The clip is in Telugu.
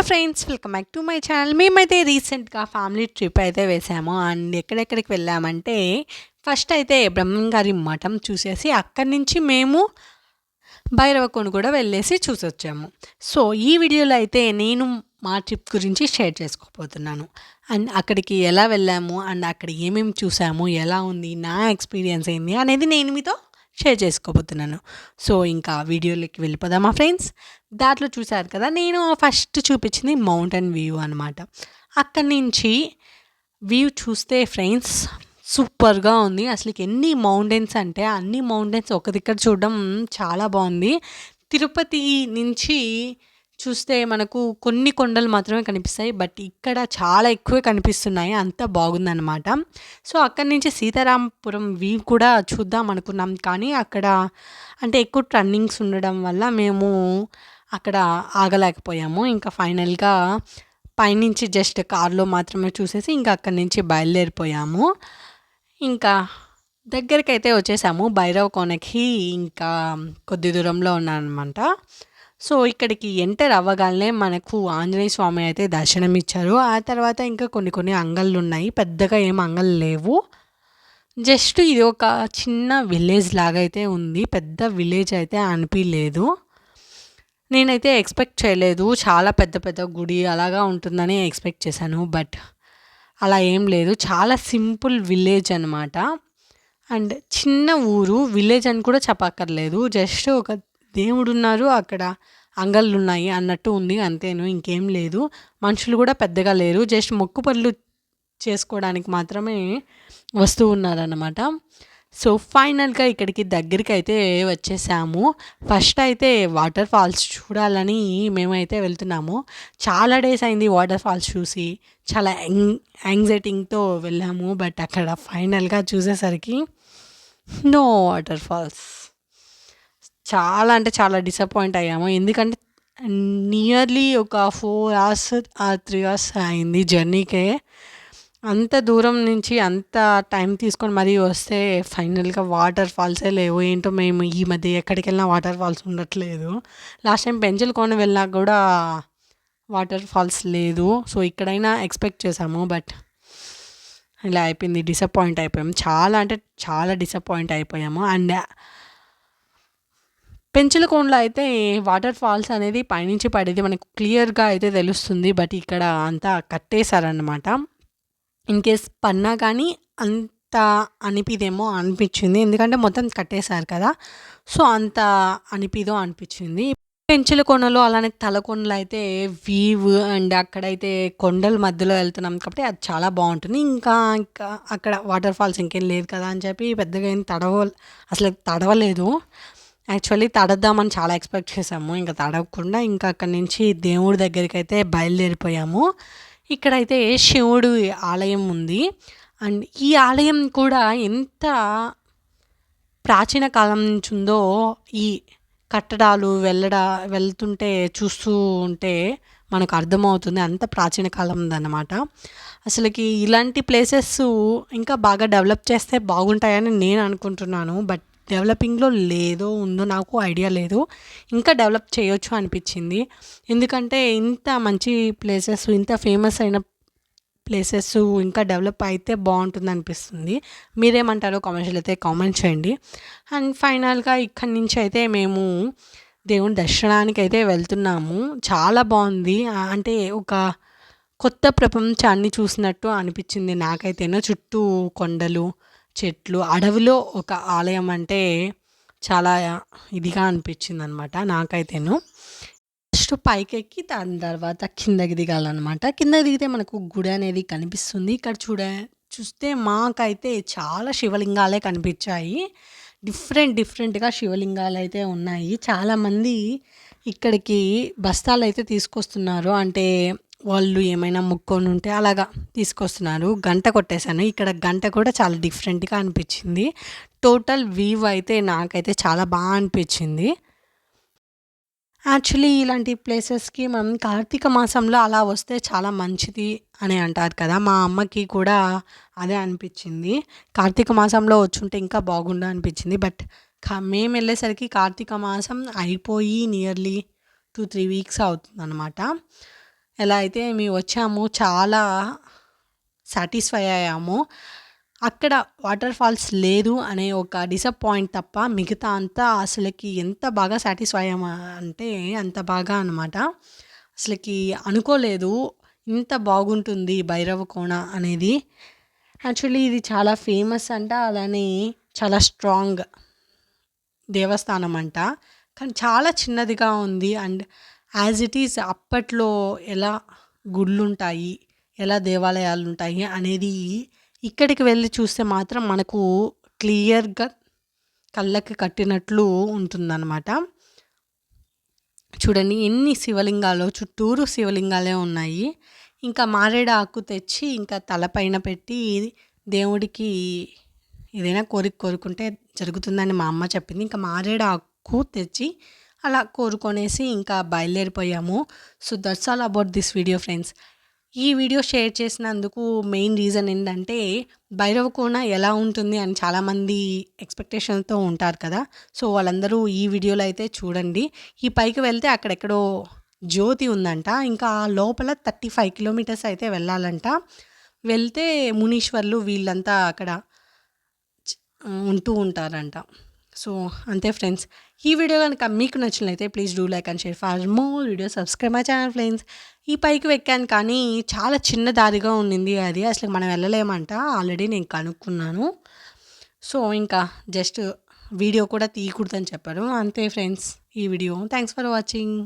Hello friends welcome back to my channel మేమైతే రీసెంట్గా ఫ్యామిలీ ట్రిప్ అయితే వేసాము. అండ్ ఎక్కడెక్కడికి వెళ్ళామంటే ఫస్ట్ అయితే బ్రహ్మంగారి మఠం చూసేసి అక్కడి నుంచి మేము భైరవకొండ కూడా వెళ్ళేసి చూసొచ్చాము. సో ఈ వీడియోలో అయితే నేను మా ట్రిప్ గురించి షేర్ చేసుకోబోతున్నాను. అండ్ అక్కడికి ఎలా వెళ్ళాము? అండ్ అక్కడ ఏమేమి చూసాము? ఎలా ఉంది? నా ఎక్స్పీరియన్స్ ఏంది? అనేది నేను మీతో షేర్ చేసుకోబోతున్నాను. సో ఇంకా వీడియోలోకి వెళ్ళిపోదామా ఫ్రెండ్స్? దాంట్లో చూశారు కదా నేను ఫస్ట్ చూపించింది మౌంటైన్ వ్యూ అనమాట అక్కడి నుంచి వ్యూ చూస్తే ఫ్రెండ్స్ సూపర్గా ఉంది. అసలు ఎన్ని మౌంటైన్స్ అంటే అన్ని మౌంటైన్స్ ఒక దగ్గర చూడడం చాలా బాగుంది. తిరుపతి నుంచి చూస్తే మనకు కొన్ని కొండలు మాత్రమే కనిపిస్తాయి బట్ ఇక్కడ చాలా ఎక్కువే కనిపిస్తున్నాయి. అంత బాగుందన్నమాట. సో అక్కడి నుంచి సీతారాంపురం వ్యూ కూడా చూద్దాం అనుకున్నాం. కానీ అక్కడ అంటే ఎక్కువ టర్నింగ్స్ ఉండడం వల్ల మేము అక్కడ ఆగలేకపోయాము. ఇంకా ఫైనల్గా పైనుంచి జస్ట్ కార్లో మాత్రమే చూసేసి ఇంకా అక్కడి నుంచి బయలుదేరిపోయాము. ఇంకా దగ్గరికి అయితే వచ్చేసాము. భైరవ కోనకి ఇంకా కొద్ది దూరంలో ఉన్నానమాట సో ఇక్కడికి ఎంటర్ అవ్వగానే మనకు ఆంజనేయ స్వామి అయితే దర్శనం ఇచ్చారు ఆ తర్వాత ఇంకా కొన్ని కొన్ని అంగళ్ళు ఉన్నాయి పెద్దగా ఏం అంగళ్ళు లేవు. జస్ట్ ఇది ఒక చిన్న విలేజ్ లాగా అయితే ఉంది. పెద్ద విలేజ్ అయితే అనిపించలేదు నేనైతే ఎక్స్పెక్ట్ చేయలేదు. చాలా పెద్ద పెద్ద గుడి అలాగా ఉంటుందని ఎక్స్పెక్ట్ చేశాను. బట్ అలా ఏం లేదు. చాలా సింపుల్ విలేజ్ అనమాట అండ్ చిన్న ఊరు విలేజ్ అని కూడా చెప్పక్కర్లేదు. జస్ట్ ఒక దేవుడు ఉన్నారు అక్కడ అంగళ్ళు ఉన్నాయి అన్నట్టు ఉంది అంతేను ఇంకేం లేదు. మనుషులు కూడా పెద్దగా లేరు. జస్ట్ మొక్కు పనులు చేసుకోవడానికి మాత్రమే వస్తూ ఉన్నారన్నమాట. సో ఫైనల్గా ఇక్కడికి దగ్గరికి అయితే వచ్చేసాము. ఫస్ట్ అయితే వాటర్ ఫాల్స్ చూడాలని మేమైతే వెళ్తున్నాము. చాలా డేస్ అయింది వాటర్ ఫాల్స్ చూసి. చాలా యాంగ్ యాంగ్జైటింగ్తో వెళ్ళాము బట్ అక్కడ ఫైనల్గా చూసేసరికి నో వాటర్ ఫాల్స్. చాలా అంటే చాలా డిసప్పాయింట్ అయ్యాము. ఎందుకంటే నియర్లీ ఒక ఫోర్ అవర్స్ ఆ త్రీ అవర్స్ అయింది జర్నీకే అంత దూరం నుంచి అంత టైం తీసుకొని మరీ వస్తే ఫైనల్గా వాటర్ ఫాల్సే లేవు. ఏంటో మేము ఈ మధ్య ఎక్కడికి వెళ్ళినా వాటర్ ఫాల్స్ ఉండట్లేదు. లాస్ట్ టైం పెంచల్ కొని వెళ్ళినా కూడా వాటర్ ఫాల్స్ లేదు. సో ఇక్కడైనా ఎక్స్పెక్ట్ చేసాము బట్ ఇలా అయిపోయింది. డిసప్పాయింట్ అయిపోయాము. చాలా అంటే చాలా డిసప్పాయింట్ అయిపోయాము. అండ్ పెంచులకోనలో అయితే వాటర్ ఫాల్స్ అనేది పైనుంచి పడేది మనకు క్లియర్గా అయితే తెలుస్తుంది బట్ ఇక్కడ అంతా కట్టేశారనమాట ఇన్ కేస్ పన్నా కానీ అంత అనిపిదేమో అనిపించింది. ఎందుకంటే మొత్తం కట్టేశారు కదా సో అంత అనిపిదో అనిపించింది. పెంచుల కొనలో అలానే తలకొండలు అయితే వీవ్ అండ్ అక్కడైతే కొండల మధ్యలో వెళ్తున్నాం కాబట్టి అది చాలా బాగుంటుంది. ఇంకా ఇంకా అక్కడ వాటర్ ఫాల్స్ ఇంకేం లేదు కదా అని చెప్పి పెద్దగా ఏం తడవ అసలు తడవలేదు. యాక్చువల్లీ తడద్దామని చాలా ఎక్స్పెక్ట్ చేసాము ఇంకా తడవకుండా ఇంకా అక్కడి నుంచి దేవుడి దగ్గరికి అయితే బయలుదేరిపోయాము. ఇక్కడైతే శివుడు ఆలయం ఉంది. అండ్ ఈ ఆలయం కూడా ఎంత ప్రాచీన కాలం నుంచి ఉందో ఈ కట్టడాలు వెళ్ళడా వెళ్తుంటే చూస్తూ ఉంటే మనకు అర్థమవుతుంది అంత ప్రాచీన కాలం అన్నమాట అసలుకి ఇలాంటి ప్లేసెస్ ఇంకా బాగా డెవలప్ చేస్తే బాగుంటాయని నేను అనుకుంటున్నాను. బట్ డెవలపింగ్లో లేదో ఉందో నాకు ఐడియా లేదు. ఇంకా డెవలప్ చేయొచ్చు అనిపించింది. ఎందుకంటే ఇంత మంచి ప్లేసెస్ ఇంత ఫేమస్ అయిన ప్లేసెస్ ఇంకా డెవలప్ అయితే బాగుంటుంది అనిపిస్తుంది. మీరేమంటారో కామెంట్స్లో అయితే కామెంట్ చేయండి. అండ్ ఫైనల్గా ఇక్కడి నుంచి అయితే మేము దేవుని దర్శనానికి అయితే వెళ్తున్నాము. చాలా బాగుంది. అంటే ఒక కొత్త ప్రపంచాన్ని చూసినట్టు అనిపించింది నాకైతేనో. చుట్టూ కొండలు చెట్లు అడవిలో ఒక ఆలయం అంటే చాలా ఇదిగా అనిపించింది అనమాట నాకైతేను. ఫస్ట్ పైకి ఎక్కి దాని తర్వాత కిందకి దిగాలన్నమాట. కింద దిగితే మనకు గుడి అనేది కనిపిస్తుంది. ఇక్కడ చూడ చూస్తే మాకైతే చాలా శివలింగాలే కనిపించాయి. డిఫరెంట్ డిఫరెంట్గా శివలింగాలు అయితే ఉన్నాయి. చాలామంది ఇక్కడికి బస్తాలు అయితే తీసుకొస్తున్నారు. అంటే వాళ్ళు ఏమైనా ముక్కొని ఉంటే అలాగా తీసుకొస్తున్నారు. గంట కొట్టేశాను. ఇక్కడ గంట కూడా చాలా డిఫరెంట్గా అనిపించింది. టోటల్ వ్యూ అయితే నాకైతే చాలా బాగా అనిపించింది. యాక్చువల్లీ ఇలాంటి ప్లేసెస్కి మనం కార్తీక మాసంలో అలా వస్తే చాలా మంచిది అని అంటారు కదా. మా అమ్మకి కూడా అదే అనిపించింది. కార్తీక మాసంలో వచ్చుంటే ఇంకా బాగుండు అనిపించింది. బట్ మేము వెళ్ళేసరికి కార్తీక మాసం అయిపోయి నియర్లీ టూ త్రీ వీక్స్ అవుతుంది అనమాట ఎలా అయితే మేము వచ్చామో చాలా సాటిస్ఫై అయ్యాము. అక్కడ వాటర్ ఫాల్స్ లేదు అనే ఒక డిసప్పాయింట్ తప్ప మిగతా అంతా అసలుకి ఎంత బాగా సాటిస్ఫై అయ్యామా అంటే అంత బాగా అనమాట అసలుకి అనుకోలేదు ఇంత బాగుంటుంది భైరవ కోణ అనేది. యాక్చువల్లీ ఇది చాలా ఫేమస్ అంట అలానే చాలా స్ట్రాంగ్ దేవస్థానం అంట. కానీ చాలా చిన్నదిగా ఉంది అండ్ యాజ్ ఇట్ ఈస్ అప్పట్లో ఎలా గుళ్ళుంటాయి ఎలా దేవాలయాలు ఉంటాయి అనేది ఇక్కడికి వెళ్ళి చూస్తే మాత్రం మనకు క్లియర్గా కళ్ళకి కట్టినట్లు ఉంటుందన్నమాట. చూడండి ఎన్ని శివలింగాలు చుట్టూరు శివలింగాలే ఉన్నాయి. ఇంకా మారేడు ఆకు తెచ్చి ఇంకా తలపైన పెట్టి దేవుడికి ఏదైనా కోరిక కోరుకుంటే జరుగుతుందని మా అమ్మ చెప్పింది. ఇంకా మారేడు ఆకు తెచ్చి అలా కోరుకొనేసి ఇంకా బయలుదేరిపోయాము. So that's all about this video friends ఈ వీడియో షేర్ చేసినందుకు మెయిన్ రీజన్ ఏంటంటే భైరవ కోన ఎలా ఉంటుంది అని చాలామంది ఎక్స్పెక్టేషన్తో ఉంటారు కదా. సో వాళ్ళందరూ ఈ వీడియోలో అయితే చూడండి. ఈ పైకి వెళ్తే అక్కడెక్కడో జ్యోతి ఉందంట. ఇంకా ఆ లోపల థర్టీ ఫైవ్ కిలోమీటర్స్ అయితే వెళ్ళాలంట. వెళ్తే మునీశ్వర్లు వీళ్ళంతా అక్కడ ఉంటూ ఉంటారంట. సో అంతే ఫ్రెండ్స్. ఈ వీడియో కనుక మీకు నచ్చినట్లయితే please do like and share for more video subscribe my channel friends. ఈ పైకి ఎక్కాను కానీ చాలా చిన్న దారిగా ఉండింది అది. అసలు మనం వెళ్ళలేమంట. ఆల్రెడీ నేను కనుక్కున్నాను. సో ఇంకా జస్ట్ వీడియో కూడా తీయకూడదని చెప్పారు. అంతే ఫ్రెండ్స్ ఈ వీడియో. Thanks for watching